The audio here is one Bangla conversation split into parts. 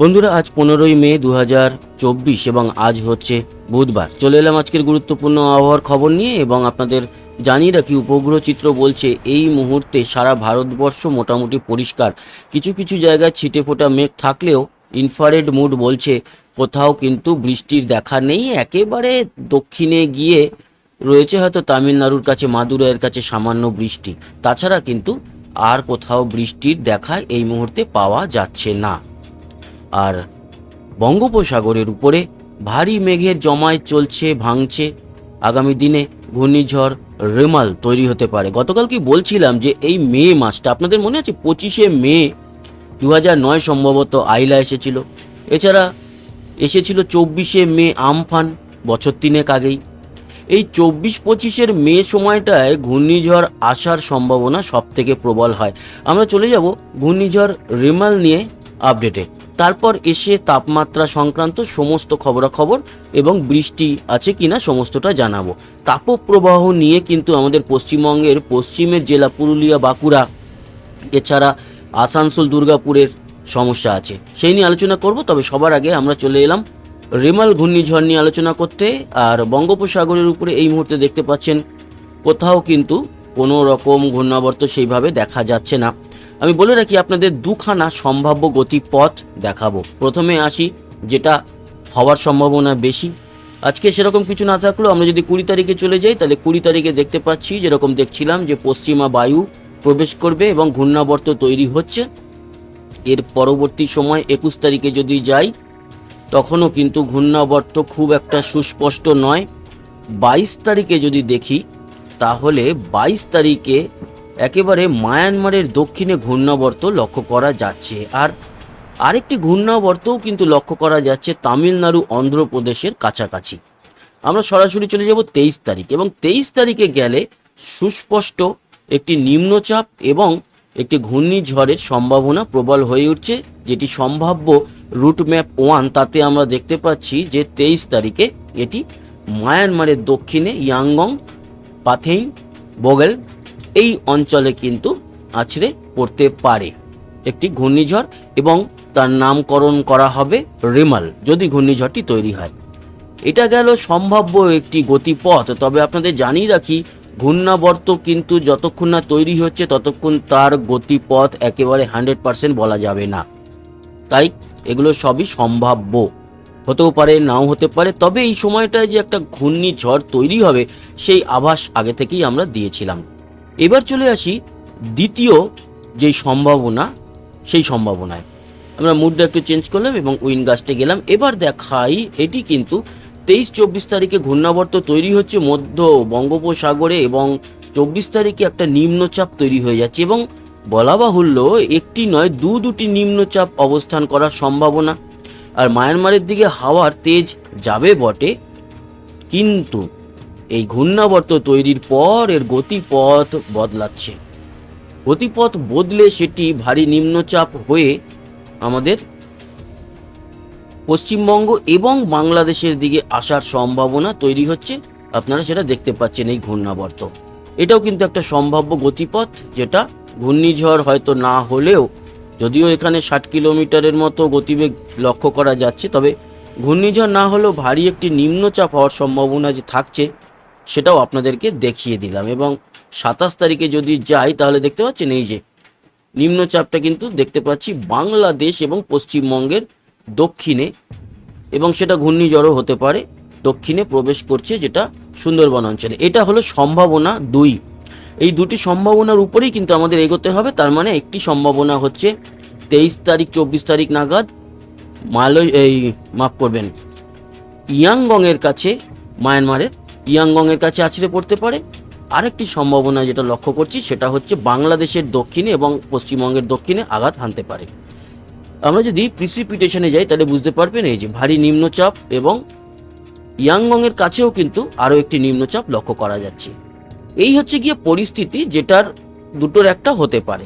বন্ধুরা, আজ পনেরোই মে দু এবং আজ হচ্ছে বুধবার। চলে এলাম আজকের গুরুত্বপূর্ণ আবহাওয়ার খবর নিয়ে এবং আপনাদের জানিয়ে রাখি, উপগ্রহ চিত্র বলছে এই মুহূর্তে সারা ভারতবর্ষ মোটামুটি পরিষ্কার। কিছু কিছু জায়গায় ছিটে ফোটা মেঘ থাকলেও ইনফারেড মুড বলছে কোথাও কিন্তু বৃষ্টির দেখা নেই। একেবারে দক্ষিণে গিয়ে রয়েছে হয়তো তামিলনাড়ুর কাছে, মাদুরাইয়ের কাছে সামান্য বৃষ্টি। তাছাড়া কিন্তু আর কোথাও বৃষ্টির দেখা এই মুহূর্তে পাওয়া যাচ্ছে না। আর বঙ্গোপসাগরের উপরে ভারী মেঘের জমায় চলছে, ভাঙছে। আগামী দিনে ঘূর্ণিঝড় রেমাল তৈরি হতে পারে। গতকাল কি বলছিলাম যে এই মে মাসটা, আপনাদের মনে আছে? পঁচিশে মে দু নয় সম্ভবত আইলা এসেছিল। এছাড়া এসেছিল চব্বিশে মে আমফান, বছর তিনেক আগেই। এই চব্বিশ পঁচিশের মে সময়টায় ঘূর্ণিঝড় আসার সম্ভাবনা সব থেকে প্রবল হয়। আমরা চলে যাব ঘূর্ণিঝড় রেমাল নিয়ে আপডেটে। তারপর এসে তাপমাত্রা সংক্রান্ত সমস্ত খবরাখবর এবং বৃষ্টি আছে কিনা সমস্তটা জানাব। তাপপ্রবাহ নিয়ে কিন্তু আমাদের পশ্চিমবঙ্গের পশ্চিমের জেলা পুরুলিয়া, বাঁকুড়া, এছাড়া আসানসোল, দুর্গাপুরের সমস্যা আছে। সেই নিয়ে আলোচনা করব, তবে সবার আগে আমরা চলে এলাম রেমাল ঘূর্ণিঝড় নিয়ে আলোচনা করতে। আর বঙ্গোপসাগরের উপরে এই মুহূর্তে দেখতে পাচ্ছেন কোথাও কিন্তু কোনো রকম ঘূর্ণাবর্ত সেইভাবে দেখা যাচ্ছে না। আমি বলে রাখি, আপনাদের দুখানা সম্ভাব্য গতি পথ দেখাবো। প্রথমে আসি, যেটা হওয়ার সম্ভাবনা বেশি। আজকে সেরকম কিছু না থাকলেও আমরা যদি কুড়ি তারিখে চলে যাই, তাহলে কুড়ি তারিখে দেখতে পাচ্ছি, যেরকম দেখছিলাম যে পশ্চিমা বায়ু প্রবেশ করবে এবং ঘূর্ণাবর্ত তৈরি হচ্ছে। এর পরবর্তী সময়, একুশ তারিখে যদি যাই, তখনও কিন্তু ঘূর্ণাবর্ত খুব একটা সুস্পষ্ট নয়। বাইশ তারিখে যদি দেখি, তাহলে বাইশ তারিখে একেবারে মায়ানমারের দক্ষিণে ঘূর্ণাবর্ত লক্ষ্য করা যাচ্ছে। আর আরেকটি ঘূর্ণাবর্তও কিন্তু লক্ষ্য করা যাচ্ছে তামিলনাড়ু অন্ধ্রপ্রদেশের কাছাকাছি। আমরা সরাসরি চলে যাব তেইশ তারিখ এবং তেইশ তারিখে গেলে সুস্পষ্ট একটি নিম্নচাপ এবং একটি ঘূর্ণিঝড়ের সম্ভাবনা প্রবল হয়ে উঠছে, যেটি সম্ভাব্য রুট ম্যাপ ওয়ান তাতে আমরা দেখতে পাচ্ছি যে তেইশ তারিখে এটি মায়ানমারের দক্ষিণে ইয়াঙ্গং পাথেইন বগেল এই অঞ্চলে কিন্তু আছড়ে পড়তে পারে। একটি ঘূর্ণিঝড় এবং তার নামকরণ করা হবে রেমাল, যদি ঘূর্ণিঝড়টি তৈরি হয়। এটা গেল সম্ভাব্য একটি গতিপথ, তবে আপনাদের জানিয়ে রাখি, ঘূর্ণাবর্ত কিন্তু যতক্ষণ না তৈরি হচ্ছে, ততক্ষণ তার গতিপথ একেবারে হান্ড্রেড পার্সেন্ট বলা যাবে না। তাই এগুলো সবই সম্ভাব্য। হতেও পারে, নাও হতে পারে, তবে এই সময়টায় যে একটা ঘূর্ণিঝড় তৈরি হবে, সেই আভাস আগে থেকেই আমরা দিয়েছিলাম। এবার চলে আসি দ্বিতীয় যেই সম্ভাবনা, সেই সম্ভাবনায়। আমরা মুডটা একটু চেঞ্জ করলাম এবং উইনগাস্টে গেলাম। এবার দেখাই, এটি কিন্তু তেইশ চব্বিশ তারিখে ঘূর্ণাবর্ত তৈরি হচ্ছে মধ্য বঙ্গোপসাগরে এবং চব্বিশ তারিখে একটা নিম্নচাপ তৈরি হয়ে যাচ্ছে এবং বলা বাহুল্য একটি নয়, দু দুটি নিম্নচাপ অবস্থান করার সম্ভাবনা। আর মায়ানমারের দিকে হাওয়ার তেজ যাবে বটে, কিন্তু এই ঘূর্ণাবর্ত তৈরির পর এর গতিপথ বদলাচ্ছে। গতিপথ বদলে সেটি ভারী নিম্নচাপ হয়ে আমাদের পশ্চিমবঙ্গ এবং বাংলাদেশের দিকে আসার সম্ভাবনা তৈরি হচ্ছে। আপনারা সেটা দেখতে পাচ্ছেন এই ঘূর্ণাবর্ত। এটাও কিন্তু একটা সম্ভাব্য গতিপথ যেটা ঘূর্ণিঝড় হয়তো না হলেও যদিও এখানে ষাট কিলোমিটারের মতো গতিবেগ লক্ষ্য করা যাচ্ছে, তবে ঘূর্ণিঝড় না হলেও ভারী একটি নিম্নচাপ হওয়ার সম্ভাবনা যে থাকছে সেটাও আপনাদেরকে দেখিয়ে দিলাম এবং সাতাশ তারিখে যদি যাই, তাহলে দেখতে পাচ্ছেন এই যে নিম্নচাপটা কিন্তু দেখতে পাচ্ছি বাংলাদেশ এবং পশ্চিমবঙ্গের দক্ষিণে এবং সেটা ঘূর্ণিঝড়ও হতে পারে। দক্ষিণে প্রবেশ করছে যেটা সুন্দরবন অঞ্চলে। এটা হলো সম্ভাবনা দুই। এই দুটি সম্ভাবনার উপরেই কিন্তু আমাদের এগোতে হবে। তার মানে একটি সম্ভাবনা হচ্ছে তেইশ তারিখ, চব্বিশ তারিখ নাগাদ মালয় এই, মাফ করবেন, ইয়াংগংয়ের কাছে মায়ানমারের ইয়াংগংয়ের কাছে আছড়ে পড়তে পারে। আরেকটি সম্ভাবনা যেটা লক্ষ্য করছি, সেটা হচ্ছে বাংলাদেশের দক্ষিণে এবং পশ্চিমবঙ্গের দক্ষিণে আঘাত হানতে পারে। আমরা যদি প্রিসিপিটেশনে যাই, তাহলে বুঝতে পারবেন এই যে ভারী নিম্নচাপ এবং ইয়াংগংয়ের কাছেও কিন্তু আরও একটি নিম্নচাপ লক্ষ্য করা যাচ্ছে। এই হচ্ছে গিয়ে পরিস্থিতি যেটার দুটোর একটা হতে পারে।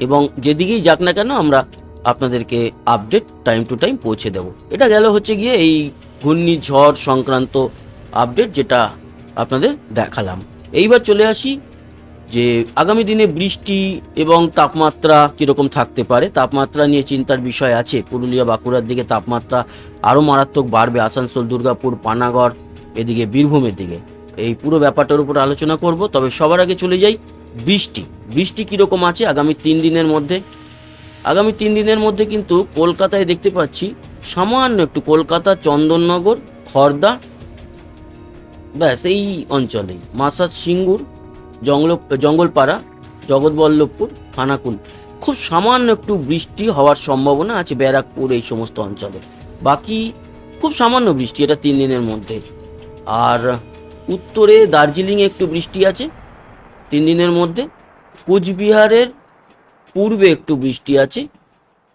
এবং যেদিকেই যাক না কেন, আমরা আপনাদেরকে আপডেট টাইম টু টাইম পৌঁছে দেব। এটা গেল হচ্ছে গিয়ে এই ঘূর্ণিঝড় সংক্রান্ত আপডেট যেটা আপনাদের দেখালাম। এইবার চলে আসি যে আগামী দিনে বৃষ্টি এবং তাপমাত্রা কীরকম থাকতে পারে, তাপমাত্রা নিয়ে চিন্তার বিষয় আছে। পুরুলিয়া, বাঁকুড়ার দিকে তাপমাত্রা আরও মারাত্মক বাড়বে, আসানসোল, দুর্গাপুর, পানাগড়, এদিকে বীরভূমের দিকে। এই পুরো ব্যাপারটার উপর আলোচনা করব, তবে সবার আগে চলে যাই বৃষ্টি। বৃষ্টি কীরকম আছে আগামী তিন দিনের মধ্যে? আগামী তিন দিনের মধ্যে কিন্তু কলকাতায় দেখতে পাচ্ছি সামান্য একটু কলকাতা, চন্দননগর, খর্দা ব্যাস, এই অঞ্চলেই। মাসাজ সিঙ্গুর, জঙ্গল, জঙ্গলপাড়া, জগৎবল্লভপুর খানাকুল খুব সামান্য একটু বৃষ্টি হওয়ার সম্ভাবনা আছে ব্যারাকপুর এই সমস্ত অঞ্চলে। বাকি খুব সামান্য বৃষ্টি, এটা তিন দিনের মধ্যে। আর উত্তরে দার্জিলিংয়ে একটু বৃষ্টি আছে তিন দিনের মধ্যে। কুচবিহারের পূর্বে একটু বৃষ্টি আছে।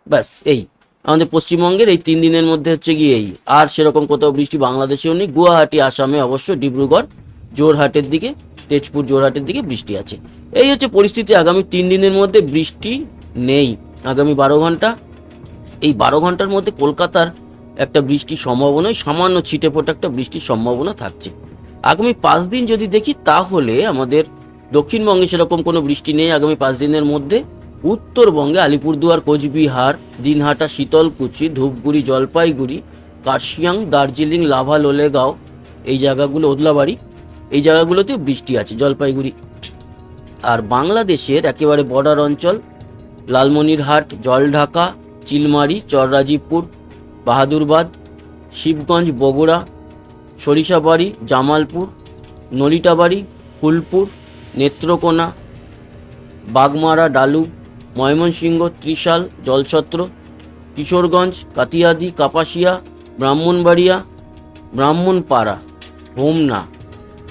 ব্যাস, এই। আমাদের পশ্চিমবঙ্গের এই তিন দিনের মধ্যে হচ্ছে গিয়ে এই। আর সেরকম কোথাও বৃষ্টি বাংলাদেশেও নেই। গুয়াহাটি, আসামে অবশ্য ডিব্রুগড় জোরহাটের দিকে, তেজপুর জোরহাটের দিকে বৃষ্টি আছে। এই হচ্ছে পরিস্থিতি। আগামী তিন দিনের মধ্যে বৃষ্টি নেই। আগামী বারো ঘণ্টা, এই বারো ঘণ্টার মধ্যে কলকাতার একটা বৃষ্টির সম্ভাবনা সামান্য ছিটে ফোটা একটা বৃষ্টির সম্ভাবনা থাকছে। আগামী পাঁচ দিন যদি দেখি, তাহলে আমাদের দক্ষিণবঙ্গে সেরকম কোনো বৃষ্টি নেই। আগামী পাঁচ দিনের মধ্যে উত্তরবঙ্গে আলিপুরদুয়ার, কোচবিহার, দিনহাটা, শীতলকুচি, ধূপগুড়ি, জলপাইগুড়ি, কার্শিয়াং, দার্জিলিং, লাভা, লোলেগাঁও এই জায়গাগুলো, ওদলাবাড়ি, এই জায়গাগুলোতে বৃষ্টি আছে, জলপাইগুড়ি। আর বাংলাদেশের একেবারে বর্ডার অঞ্চল, লালমনিরহাট, জলঢাকা, চিলমারি চররাজীবপুর বাহাদুরবাদ, শিবগঞ্জ, বগুড়া, সরিষাবাড়ি, জামালপুর নলিটাবাড়ি ফুলপুর, নেত্রকোনা, বাগমারা, ডালু ময়মনসিংহ, ত্রিশাল, জলছত্র, কিশোরগঞ্জ কাতিয়াদি কাপাসিয়া, ব্রাহ্মণবাড়িয়া, ব্রাহ্মণপাড়া, হোমনা,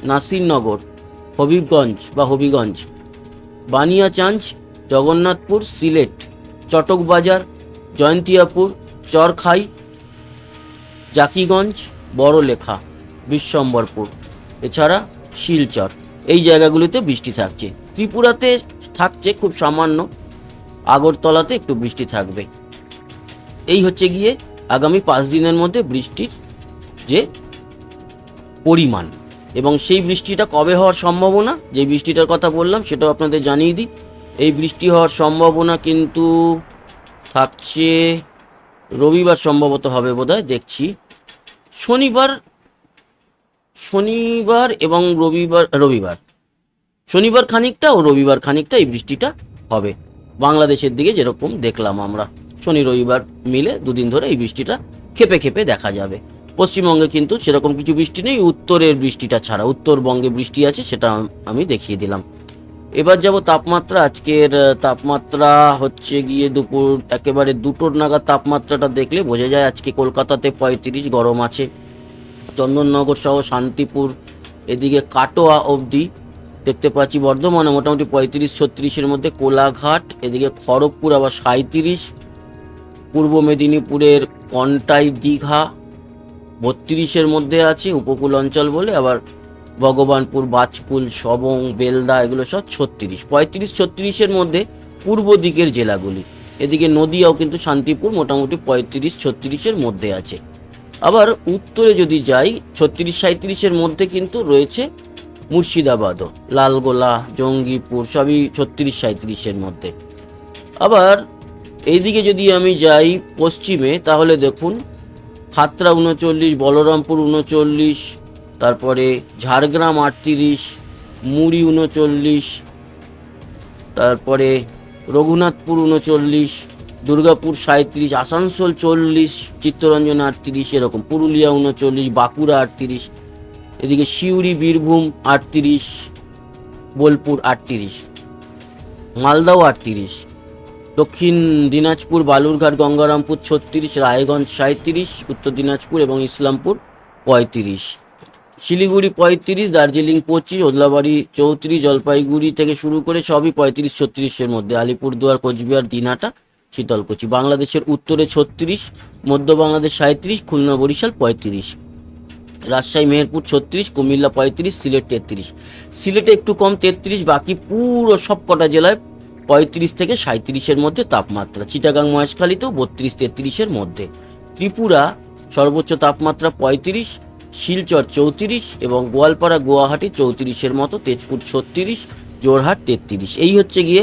নাসিরনগর, হবিবগঞ্জ বা হবিগঞ্জ বানিয়াচাঞ্জ জগন্নাথপুর, সিলেট, চটকবাজার, জয়ন্তিয়াপুর, চরখাই, জাকিগঞ্জ, বড়লেখা, বিশ্বম্বরপুর, এছাড়া শিলচর। এই জায়গাগুলিতে বৃষ্টি থাকছে। ত্রিপুরাতে থাকছে খুব সামান্য আগরতলাতে একটু বৃষ্টি থাকবে। এই হচ্ছে গিয়ে আগামী পাঁচ দিনের মধ্যে বৃষ্টির যে পরিমাণ এবং সেই বৃষ্টিটা কবে হওয়ার সম্ভাবনা, যে বৃষ্টিটার কথা বললাম সেটাও আপনাদের জানিয়ে দিই। এই বৃষ্টি হওয়ার সম্ভাবনা কিন্তু থাকছে, রবিবার সম্ভবত হবে বোধহয়, দেখছি। শনিবার শনিবার এবং রবিবার রবিবার। শনিবার খানিকটা ও রবিবার খানিকটা এই বৃষ্টিটা হবে। বাংলাদেশের দিকে যেরকম দেখলাম আমরা। শনি, রবিবার মিলে দুদিন ধরে এই বৃষ্টিটা খেপে খেপে দেখা যাবে। পশ্চিমবঙ্গে কিন্তু সেরকম কিছু বৃষ্টি নেই, উত্তরের বৃষ্টিটা ছাড়া, উত্তরবঙ্গে বৃষ্টি আছে সেটা আমি দেখিয়ে দিলাম। এবার যাব তাপমাত্রা, আজকের তাপমাত্রা হচ্ছে গিয়ে দুপুর একেবারে দুটোর নাগাদ তাপমাত্রাটা দেখলে বোঝা যায় আজকে কলকাতাতে পঁয়ত্রিশ, গরম আছে। চন্দননগর সহ শান্তিপুর, এদিকে কাটোয়া অবধি দেখতে পাচ্ছি বর্ধমানে মোটামুটি পঁয়ত্রিশ, ছত্রিশের মধ্যে কোলাঘাট, এদিকে খড়গপুর আবার সাঁত্রিশ পূর্ব মেদিনীপুরের কন্টাই দীঘা বত্রিশের মধ্যে আছে, উপকূল অঞ্চল বলে, আবার ভগবানপুর বাজকুল সবং, বেলদা এগুলো সব ছত্রিশ, পঁয়ত্রিশ, ছত্রিশের মধ্যে পূর্ব দিকের জেলাগুলি। এদিকে নদিয়াও কিন্তু শান্তিপুর মোটামুটি পঁয়ত্রিশ, ছত্রিশের মধ্যে আছে। আবার উত্তরে যদি যাই, ছত্রিশ সাঁত্রিশের মধ্যে কিন্তু রয়েছে মুর্শিদাবাদও লালগোলা, জঙ্গিপুর, সবই ছত্রিশ সাঁত্রিশের মধ্যে। আবার এইদিকে যদি আমি যাই পশ্চিমে, তাহলে দেখুন খাতরা উনচল্লিশ, বলরামপুর উনচল্লিশ, তারপরে ঝাড়গ্রাম আটত্রিশ, মুড়ি উনচল্লিশ, তারপরে রঘুনাথপুর উনচল্লিশ, দুর্গাপুর সাঁত্রিশ আসানসোল চল্লিশ, চিত্তরঞ্জন আটত্রিশ, এরকম, পুরুলিয়া উনচল্লিশ, বাঁকুড়া আটত্রিশ এদিকে সিউড়ি, বীরভূম আটত্রিশ, বোলপুর আটত্রিশ, মালদাও আটত্রিশ, দক্ষিণ দিনাজপুর, বালুরঘাট, গঙ্গারামপুর ছত্রিশ, রায়গঞ্জ সাঁত্রিশ উত্তর দিনাজপুর এবং ইসলামপুর পঁয়ত্রিশ, শিলিগুড়ি পঁয়ত্রিশ, দার্জিলিং পঁচিশ, ওদলাবাড়ি চৌত্রিশ, জলপাইগুড়ি থেকে শুরু করে সবই পঁয়ত্রিশ, ছত্রিশের মধ্যে, আলিপুরদুয়ার, কোচবিহার, দিনহাটা, শীতলকুচি, বাংলাদেশের উত্তরে ছত্রিশ, মধ্য বাংলাদেশ সাঁত্রিশ খুলনা বরিশাল পঁয়ত্রিশ। রাজশাহী, মেহেরপুর ছত্রিশ, কুমিল্লা পঁয়ত্রিশ, সিলেট তেত্রিশ। সিলেটে একটু কম তেত্রিশ, বাকি পুরো সব কটা জেলায় পঁয়ত্রিশ থেকে সাঁত্রিশের মধ্যে তাপমাত্রা। চিটাগাং, মহেশখালীতেও বত্রিশ তেত্রিশের মধ্যে। ত্রিপুরা, সর্বোচ্চ তাপমাত্রা পঁয়ত্রিশ, শিলচর চৌত্রিশ এবং গোয়ালপাড়া, গুয়াহাটি চৌত্রিশের মতো, তেজপুর ছত্রিশ জোরহাট তেত্রিশ। এই হচ্ছে গিয়ে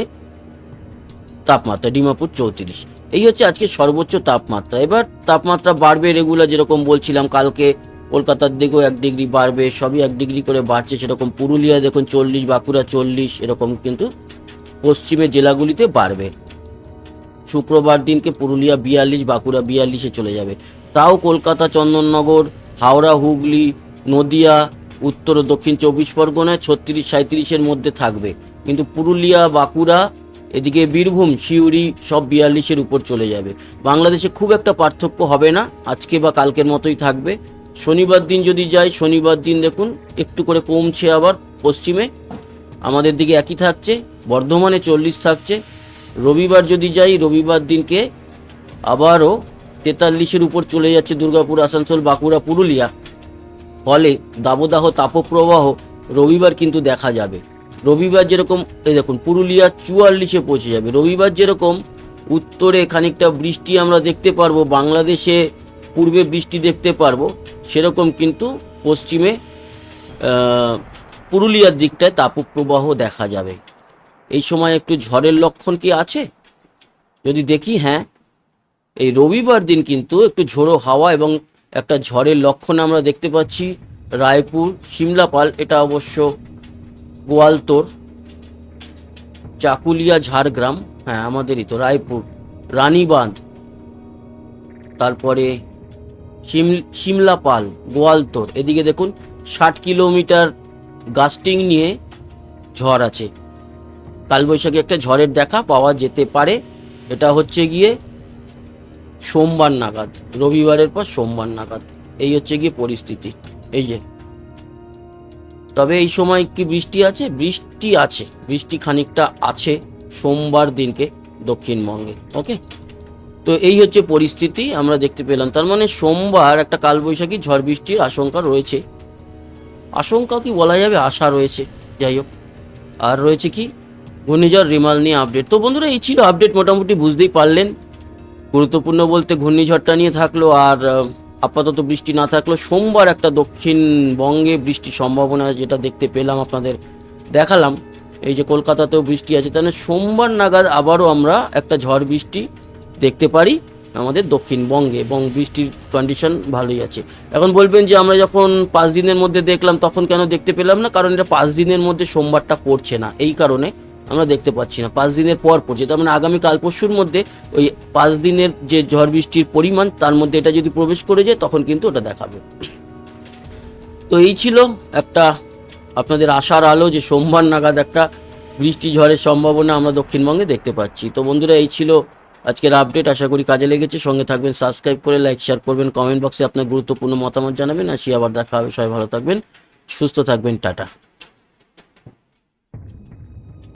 তাপমাত্রা, ডিমাপুর চৌত্রিশ। এই হচ্ছে আজকে সর্বোচ্চ তাপমাত্রা। এবার তাপমাত্রা বাড়বে রেগুলার যেরকম বলছিলাম কালকে কলকাতার দিকেও এক ডিগ্রি বাড়বে, সবই এক ডিগ্রি করে বাড়ছে, সেরকম পুরুলিয়া দেখুন চল্লিশ, বাঁকুড়া চল্লিশ, এরকম কিন্তু পশ্চিমের জেলাগুলিতে বাড়বে। শুক্রবার দিনকে পুরুলিয়া বিয়াল্লিশ, বাঁকুড়া বিয়াল্লিশে চলে যাবে। তাও কলকাতা, চন্দননগর, হাওড়া, হুগলি, নদিয়া, উত্তর ও দক্ষিণ চব্বিশ পরগনায় ছত্রিশ সাঁত্রিশের মধ্যে থাকবে। কিন্তু পুরুলিয়া, বাঁকুড়া, এদিকে বীরভূম, সিউড়ি সব বিয়াল্লিশের উপর চলে যাবে। বাংলাদেশে খুব একটা পার্থক্য হবে না, আজকে বা কালকের মতোই থাকবে। শনিবার দিন যদি যাই, শনিবার দিন দেখুন, একটু করে কমছে আবার পশ্চিমে। আমাদের দিকে একই থাকছে, বর্ধমানে চল্লিশ থাকছে। রবিবার যদি যাই, রবিবার দিনকে আবারও তেতাল্লিশের উপর চলে যাচ্ছে দুর্গাপুর, আসানসোল, বাঁকুড়া, পুরুলিয়া। ফলে দাবদাহ, তাপপ্রবাহ রবিবার কিন্তু দেখা যাবে। রবিবার যেরকম, এই দেখুন, পুরুলিয়া চুয়াল্লিশে পৌঁছে যাবে। রবিবার যেরকম, উত্তরে খানিকটা বৃষ্টি আমরা দেখতে পারব, বাংলাদেশে পূর্বে বৃষ্টি দেখতে পারব, সেরকম কিন্তু পশ্চিমে পুরুলিয়ার দিকটায় তাপপ্রবাহ দেখা যাবে। এই সময় একটু ঝড়ের লক্ষণ কি আছে? যদি দেখি হ্যাঁ। এই রবিবার দিন কিন্তু একটু ঝোড়ো হাওয়া এবং একটা ঝড়ের লক্ষণ আমরা দেখতে পাচ্ছি, রায়পুর, সিমলাপাল, এটা অবশ্য গোয়ালতোর, চাকুলিয়া, ঝাড়গ্রাম হ্যাঁ আমাদেরই তো, রায়পুর, রানীবাঁধ। তারপরে সিম সিমলাপাল গোয়ালতোর। এদিকে দেখুন, ষাট কিলোমিটার গাস্টিং নিয়ে ঝড় আছে। কালবৈশাখী একটা ঝড়ের দেখা পাওয়া যেতে পারে। এটা হচ্ছে গিয়ে সোমবার নাগাদ, রবিবারের পর সোমবার নাগাদ। এই হচ্ছে গিয়ে পরিস্থিতি। এই যে, তবে এই সময় কি বৃষ্টি আছে? বৃষ্টি আছে। বৃষ্টি খানিকটা আছে সোমবার দিনকে দক্ষিণবঙ্গে, ওকে? তো এই হচ্ছে পরিস্থিতি আমরা দেখতে পেলাম। তার মানে সোমবার একটা কালবৈশাখী ঝড় বৃষ্টির আশঙ্কা রয়েছে। আশঙ্কা কি বলা যাবে? আশা রয়েছে। যাই হোক, আর রয়েছে কি? ঘূর্ণিঝড় রিমাল নিয়ে আপডেট তো বন্ধুরা, এই ছিল আপডেট মোটামুটি বুঝতেই পারলেন। গুরুত্বপূর্ণ বলতে ঘূর্ণিঝড়টা নিয়ে থাকল, আর আপাতত বৃষ্টি না থাকল সোমবার একটা দক্ষিণবঙ্গে বৃষ্টির সম্ভাবনা যেটা দেখতে পেলাম আপনাদের দেখালাম। এই যে কলকাতাতেও বৃষ্টি আছে, তাহলে সোমবার নাগাদ আবারও আমরা একটা ঝড় বৃষ্টি দেখতে পারি আমাদের দক্ষিণবঙ্গে এবং বৃষ্টির কন্ডিশন ভালোই আছে। এখন বলবেন যে আমরা যখন পাঁচ দিনের মধ্যে দেখলাম, তখন কেন দেখতে পেলাম না? কারণ এটা পাঁচ দিনের মধ্যে সোমবারটা পড়ছে না। এই কারণে আমরা দেখতে পাচ্ছি না। পাঁচ দিনের পর পড়ছে। তার মানে আগামী কাল পরশুর মধ্যে ওই পাঁচ দিনের যে ঝড় বৃষ্টির পরিমাণ, তার মধ্যে এটা যদি প্রবেশ করে যায়, তখন কিন্তু ওটা দেখাবে। তো এই ছিল একটা আপনাদের আশার আলো যে সোমবার নাগাদ একটা বৃষ্টি ঝড়ের সম্ভাবনা আমরা দক্ষিণবঙ্গে দেখতে পাচ্ছি। তো বন্ধুরা, এই ছিল আজকের আপডেট আশা করি কাজে লেগেছে। সঙ্গে থাকবেন সাবস্ক্রাইব করে লাইক শেয়ার করবেন কমেন্ট বক্সে আপনার গুরুত্বপূর্ণ মতামত জানাবেন। আসি আবার দেখা হবে। সবাই ভালো থাকবেন, সুস্থ থাকবেন, টাটা।